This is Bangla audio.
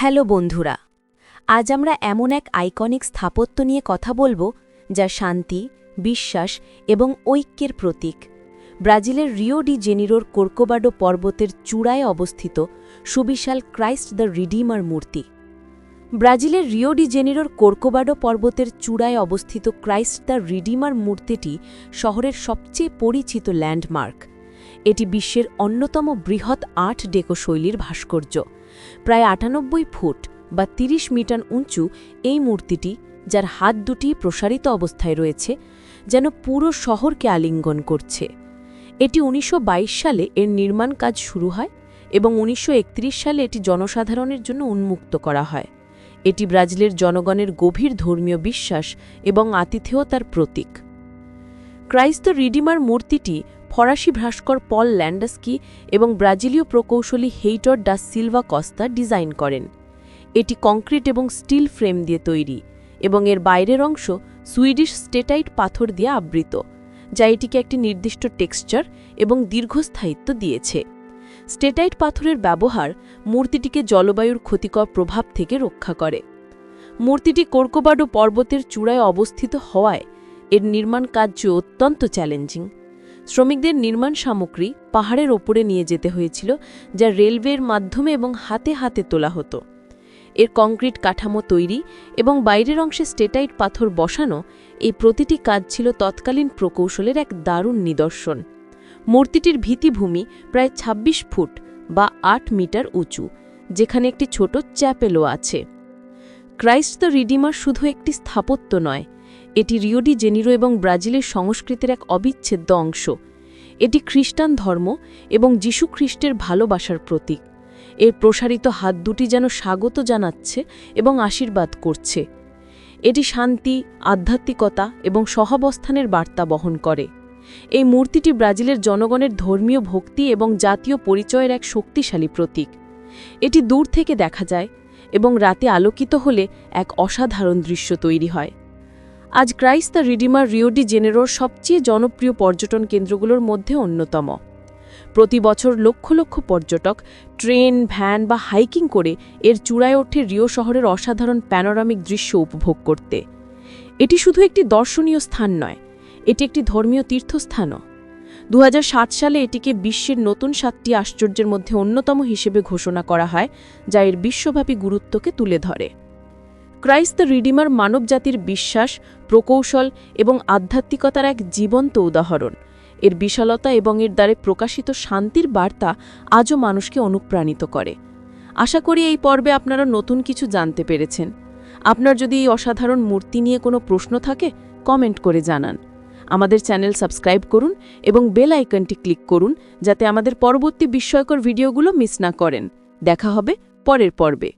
হ্যালো বন্ধুরা, আজ আমরা এমন এক আইকনিক স্থাপত্য নিয়ে কথা বলব, যা শান্তি, বিশ্বাস এবং ঐক্যের প্রতীক। ব্রাজিলের রিও ডি জেনিরোর কোর্কোবাডো পর্বতের চূড়ায় অবস্থিত সুবিশাল ক্রাইস্ট দ্য রিডিমার মূর্তি। ব্রাজিলের রিও ডি জেনিরোর কোর্কোবাডো পর্বতের চূড়ায় অবস্থিত ক্রাইস্ট দ্য রিডিমার মূর্তিটি শহরের সবচেয়ে পরিচিত ল্যান্ডমার্ক। এটি বিশ্বের অন্যতম বৃহৎ আট ডেকো শৈলীর ভাস্কর্য। প্রায় আটানব্বই ফুট বা ৩০ মিটার উঁচু এই মূর্তিটি, যার হাত দুটি প্রসারিত অবস্থায় রয়েছে, যেন পুরো শহরকে আলিঙ্গন করছে। এটি উনিশশো বাইশ সালে এর নির্মাণ কাজ শুরু হয় এবং উনিশশো একত্রিশ সালে এটি জনসাধারণের জন্য উন্মুক্ত করা হয়। এটি ব্রাজিলের জনগণের গভীর ধর্মীয় বিশ্বাস এবং আতিথেয়তার প্রতীক। ক্রাইস্ত রিডিমার মূর্তিটি ফরাসি ভাস্কর পল ল্যান্ডাস্কি এবং ব্রাজিলীয় প্রকৌশলী হেইটর ডা সিলভা কস্তা ডিজাইন করেন। এটি কংক্রিট এবং স্টিল ফ্রেম দিয়ে তৈরি এবং এর বাইরের অংশ সুইডিশ স্টেটাইট পাথর দিয়ে আবৃত, যা এটিকে একটি নির্দিষ্ট টেক্সচার এবং দীর্ঘস্থায়িত্ব দিয়েছে। স্টেটাইট পাথরের ব্যবহার মূর্তিটিকে জলবায়ুর ক্ষতিকর প্রভাব থেকে রক্ষা করে। মূর্তিটি কোর্কোবাডো পর্বতের চূড়ায় অবস্থিত হওয়ায় এর নির্মাণ কার্য অত্যন্ত চ্যালেঞ্জিং। শ্রমিকদের নির্মাণ সামগ্রী পাহাড়ের ওপরে নিয়ে যেতে হয়েছিল, যা রেলওয়ের মাধ্যমে এবং হাতে হাতে তোলা হতো। এর কংক্রিট কাঠামো তৈরি এবং বাইরের অংশে স্টেটাইট পাথর বসানো এই প্রতিটি কাজ ছিল তৎকালীন প্রকৌশলের এক দারুণ নিদর্শন। মূর্তিটির ভিত্তিভূমি প্রায় ২৬ ফুট বা আট মিটার উঁচু, যেখানে একটি ছোট চ্যাপেলও আছে। ক্রাইস্ট দ্য রিডিমার শুধু একটি স্থাপত্য নয় এটি রিওডি জেনিরো এবং ব্রাজিলের সংস্কৃতির এক অবিচ্ছেদ্য অংশ। এটি খ্রিস্টান ধর্ম এবং যীশু খ্রিস্টের ভালোবাসার প্রতীক। এর প্রসারিত হাত দুটি যেন স্বাগত জানাচ্ছে এবং আশীর্বাদ করছে। এটি শান্তি, আধ্যাত্মিকতা এবং সহাবস্থানের বার্তা বহন করে। এই মূর্তিটি ব্রাজিলের জনগণের ধর্মীয় ভক্তি এবং জাতীয় পরিচয়ের এক শক্তিশালী প্রতীক। এটি দূর থেকে দেখা যায় এবং রাতে আলোকিত হলে এক অসাধারণ দৃশ্য তৈরি হয়। আজ Christ the Redeemer Rio de জেনেরোর সবচেয়ে জনপ্রিয় পর্যটন কেন্দ্রগুলোর মধ্যে অন্যতম। প্রতি বছর লক্ষ লক্ষ পর্যটক ট্রেন, ভ্যান বা হাইকিং করে এর চূড়ায় ওঠে রিও শহরের অসাধারণ প্যানোরামিক দৃশ্য উপভোগ করতে। এটি শুধু একটি দর্শনীয় স্থান নয়, এটি একটি ধর্মীয় তীর্থস্থানও। দু হাজার সাত সালে এটিকে বিশ্বের নতুন সাতটি আশ্চর্যের মধ্যে অন্যতম হিসেবে ঘোষণা করা হয়, যা এর বিশ্বব্যাপী গুরুত্বকে তুলে ধরে। ক্রাইস্ট দ্য রিডিমার মানবজাতির বিশ্বাস, প্রকৌশল এবং আধ্যাত্মিকতার এক জীবন্ত উদাহরণ। এর বিশালতা এবং এর দ্বারে প্রকাশিত শান্তির বার্তা আজও মানুষকে অনুপ্রাণিত করে। আশা করি এই পর্বে আপনারা নতুন কিছু জানতে পেরেছেন। আপনার যদি এই অসাধারণ মূর্তি নিয়ে কোনো প্রশ্ন থাকে, কমেন্ট করে জানান। আমাদের চ্যানেল সাবস্ক্রাইব করুন এবং বেল আইকনটি ক্লিক করুন, যাতে আমাদের পরবর্তী বিস্ময়কর ভিডিওগুলো মিস না করেন। দেখা হবে পরের পর্বে।